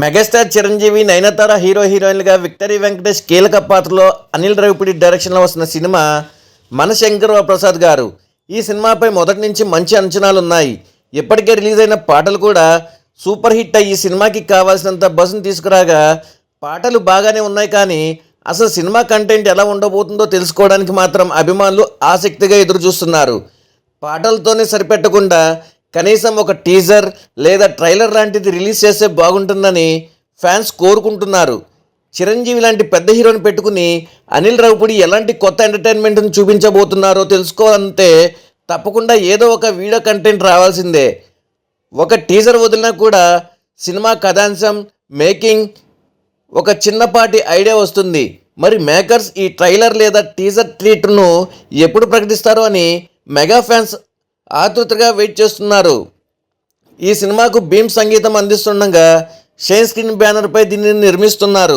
Megastar Chiranjeevi Nayanthara hero హీరోయిన్లుగా victory Venkatesh కీలక పాత్రలో అనిల్ రవిపుడి డైరెక్షన్లో వస్తున్న సినిమా మన శంకర్ ప్రసాద్ గారు. ఈ సినిమాపై మొదటి నుంచి మంచి అంచనాలు ఉన్నాయి. ఇప్పటికే రిలీజ్ అయిన పాటలు కూడా సూపర్ హిట్ అయ్యి సినిమాకి కావాల్సినంత బస్సును తీసుకురాగా పాటలు బాగానే ఉన్నాయి కానీ అసలు సినిమా కంటెంట్ ఎలా ఉండబోతుందో తెలుసుకోవడానికి మాత్రం అభిమానులు ఆసక్తిగా ఎదురు చూస్తున్నారు పాటలతోనే సరిపెట్టకుండా కనీసం ఒక టీజర్ లేదా ట్రైలర్ లాంటిది రిలీజ్ చేస్తే బాగుంటుందని ఫ్యాన్స్ కోరుకుంటున్నారు. చిరంజీవి లాంటి పెద్ద హీరోని పెట్టుకుని అనిల్ రావుపూడి ఎలాంటి కొత్త ఎంటర్టైన్మెంట్ని చూపించబోతున్నారో తెలుసుకోవాలంటే తప్పకుండా ఏదో ఒక వీడియో కంటెంట్ రావాల్సిందే. ఒక టీజర్ వదిలినా కూడా సినిమా కథాంశం మేకింగ్ ఒక చిన్నపాటి ఐడియా వస్తుంది. మరి మేకర్స్ ఈ ట్రైలర్ లేదా టీజర్ ట్రీట్ను ఎప్పుడు ప్రకటిస్తారో అని మెగా ఫ్యాన్స్ ఆతృతగా వెయిట్ చేస్తున్నారు. ఈ సినిమాకు భీమ్ సంగీతం అందిస్తుండగా షైన్ స్క్రీన్ బ్యానర్పై దీనిని నిర్మిస్తున్నారు.